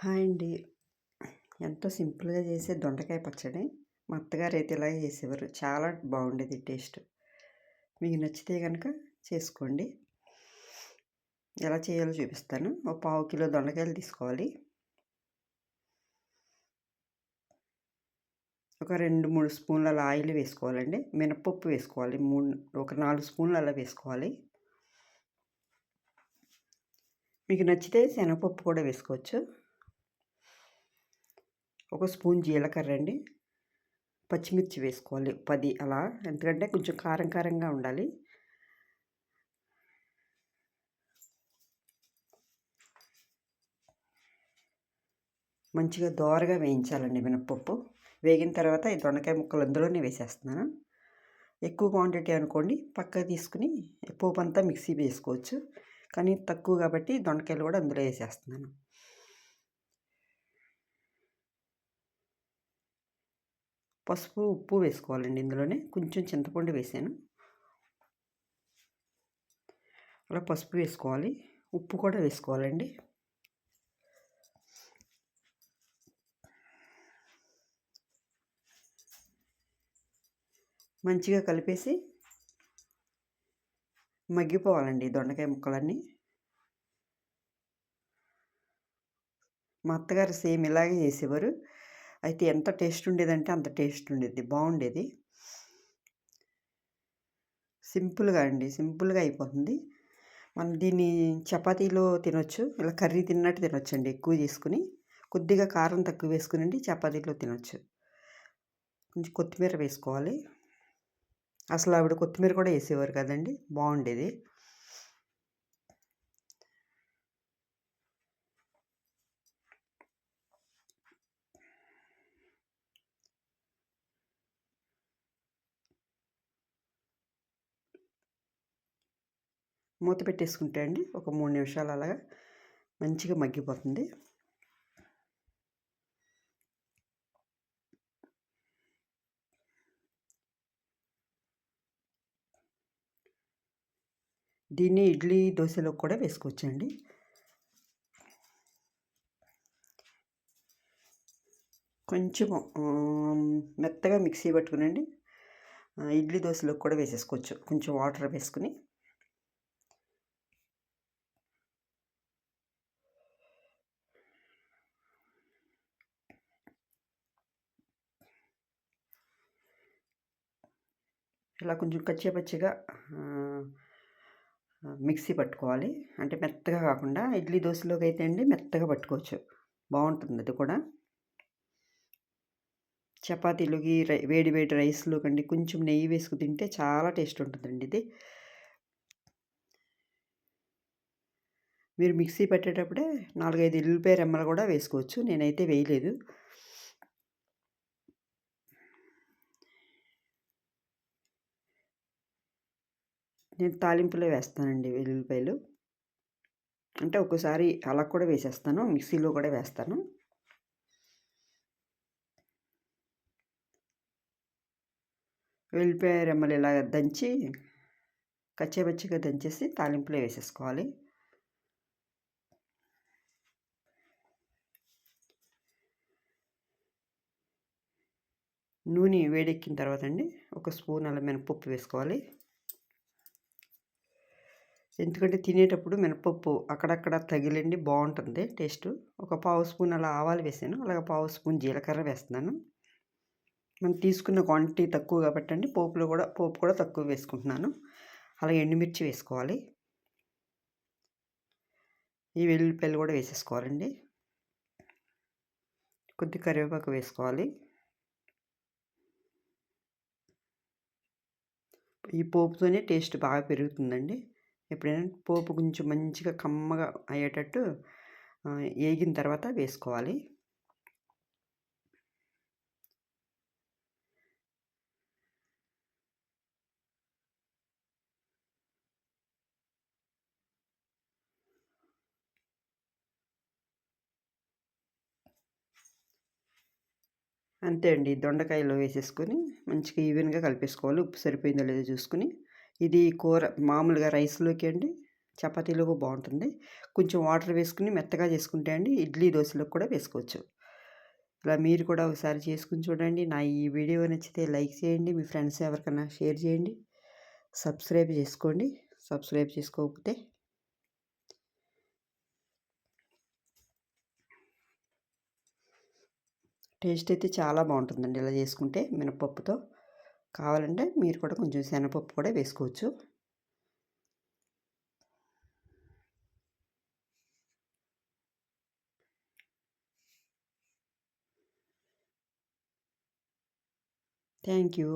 Hi అండి. ఎంతో సింపుల్‌గా చేసే దొండకాయ పచ్చడి. మా అత్తగారైతే ఇలాగే చేసేవారు. చాలా బాగుండేది టేస్ట్. మీకు నచ్చితే కనుక చేసుకోండి. ఎలా చేయాలో చూపిస్తాను. ఒక పావు కిలో దొండకాయలు తీసుకోవాలి. ఒక 2, 3 స్పూన్ల ఆయిల్ వేసుకోవాలండి. మినపప్పు వేసుకోవాలి. మూడు ఒక నాలుగు స్పూన్లు అలా వేసుకోవాలి. మీకు నచ్చితే శనగపప్పు కూడా వేసుకోవచ్చు. ఒక స్పూన్ జీలకర్ర అండి. పచ్చిమిర్చి వేసుకోవాలి పది అలా. ఎందుకంటే కొంచెం కారం కారంగా ఉండాలి. మంచిగా దోరగా వేయించాలండి మినప్పప్పు వేగిన తర్వాత ఈ దొండకాయ ముక్కలు అందులోనే వేసేస్తున్నాను. ఎక్కువ క్వాంటిటీ అనుకోండి పక్క తీసుకుని అంతా మిక్సీ వేసుకోవచ్చు. కానీ తక్కువ కాబట్టి దొండకాయలు కూడా అందులో వేసేస్తున్నాను. పసుపు, ఉప్పు వేసుకోవాలండి ఇందులోనే. కొంచెం చింతపండు వేసాను. అలా పసుపు వేసుకోవాలి. ఉప్పు కూడా వేసుకోవాలండి. మంచిగా కలిపేసి మగ్గిపోవాలండి దొండకాయ ముక్కలన్నీ. మా అత్తగారు సేమ్ ఇలాగే చేసేవారు. అయితే ఎంత టేస్ట్ ఉండేదంటే అంత టేస్ట్ ఉండేది. బాగుండేది. సింపుల్‌గా అండి. సింపుల్‌గా అయిపోతుంది. మనం దీన్ని చపాతీలో తినొచ్చు. ఇలా కర్రీ తిన్నట్టు తినొచ్చండి ఎక్కువ చేసుకొని. కొద్దిగా కారం తక్కువ వేసుకునండి చపాతీలో తినొచ్చు. కొంచెం కొత్తిమీర వేసుకోవాలి. అసలు ఆవిడ కొత్తిమీర కూడా వేసేవారు కదండి బాగుండేది. మూత పెట్టేసుకుంటే అండి ఒక మూడు నిమిషాలు అలాగా మంచిగా మగ్గిపోతుంది. దీన్ని ఇడ్లీ, దోశలో కూడా వేసుకోవచ్చండి. కొంచెము మెత్తగా మిక్సీ పట్టుకునండి ఇడ్లీ, దోశలో కూడా వేసేసుకోవచ్చు. కొంచెం వాటర్ వేసుకుని ఇలా కొంచెం కచ్చా పచ్చిగా మిక్సీ పట్టుకోవాలి. అంటే మెత్తగా కాకుండా ఇడ్లీ, దోశలోకి అయితే అండి మెత్తగా పట్టుకోవచ్చు. బాగుంటుంది అది కూడా. చపాతీలోకి రై వేడి వేడి రైస్‌లోకండి కొంచెం నెయ్యి వేసుకు తింటే చాలా టేస్ట్ ఉంటుందండి ఇది. మీరు మిక్సీ పెట్టేటప్పుడే నాలుగైదు ఎల్లిపాయ రెమ్మలు కూడా వేసుకోవచ్చు. నేనైతే వేయలేదు. నేను తాలింపులో వేస్తానండి వెల్లుల్లిపాయలు. అంటే ఒక్కసారి అలా కూడా వేసేస్తాను. మిక్సీలో కూడా వేస్తాను. వెల్లిపాయ రెమ్మలు ఇలా దంచి కచ్చేపచ్చిగా దంచేసి తాలింపులో వేసేసుకోవాలి. నూనె వేడెక్కిన తర్వాత అండి ఒక స్పూన్ అలా మినపప్పు వేసుకోవాలి. ఎందుకంటే తినేటప్పుడు మినపప్పు అక్కడక్కడ తగిలండి బాగుంటుంది టేస్ట్ ఒక పావు స్పూన్ అలా ఆవాలు వేసాను. అలాగే పావు స్పూన్ జీలకర్ర వేస్తున్నాను. మనం తీసుకున్న క్వాంటిటీ తక్కువ కాబట్టి అండి పోపులో కూడా పోపు కూడా తక్కువ వేసుకుంటున్నాను. అలాగే ఎండుమిర్చి వేసుకోవాలి. ఈ వెల్లుల్లిపాయలు కూడా వేసేసుకోవాలండి. కొద్ది కరివేపాకు వేసుకోవాలి. ఈ పోపుతోనే టేస్ట్ బాగా పెరుగుతుందండి. ఎప్పుడైనా పోపు కొంచెం మంచిగా కమ్మగా అయ్యేటట్టు వేగిన ఏగిన తర్వాత వేసుకోవాలి. అంతే అండి. దొండకాయలో వేసేసుకొని మంచిగా ఈవెన్‌గా కలిపేసుకోవాలి. ఉప్పు సరిపోయిందో లేదో చూసుకొని. ఇది కూర మామూలుగా రైస్‌లోకి అండి చపాతీలోకి బాగుంటుంది. కొంచెం వాటర్ వేసుకుని మెత్తగా చేసుకుంటే అండి ఇడ్లీ దోశలకు కూడా వేసుకోవచ్చు. ఇలా మీరు కూడా ఒకసారి చేసుకుని చూడండి. నా ఈ వీడియో నచ్చితే లైక్ చేయండి మీ ఫ్రెండ్స్ ఎవరికైనా షేర్ చేయండి. సబ్స్క్రైబ్ చేసుకోండి. సబ్స్క్రైబ్ చేసుకోకపోతే టేస్ట్ అయితే చాలా బాగుంటుందండి ఇలా చేసుకుంటే మినపప్పుతో కావాలంటే మీరు కూడా కొంచెం శనగపప్పు కూడా వేసుకోవచ్చు. Thank you.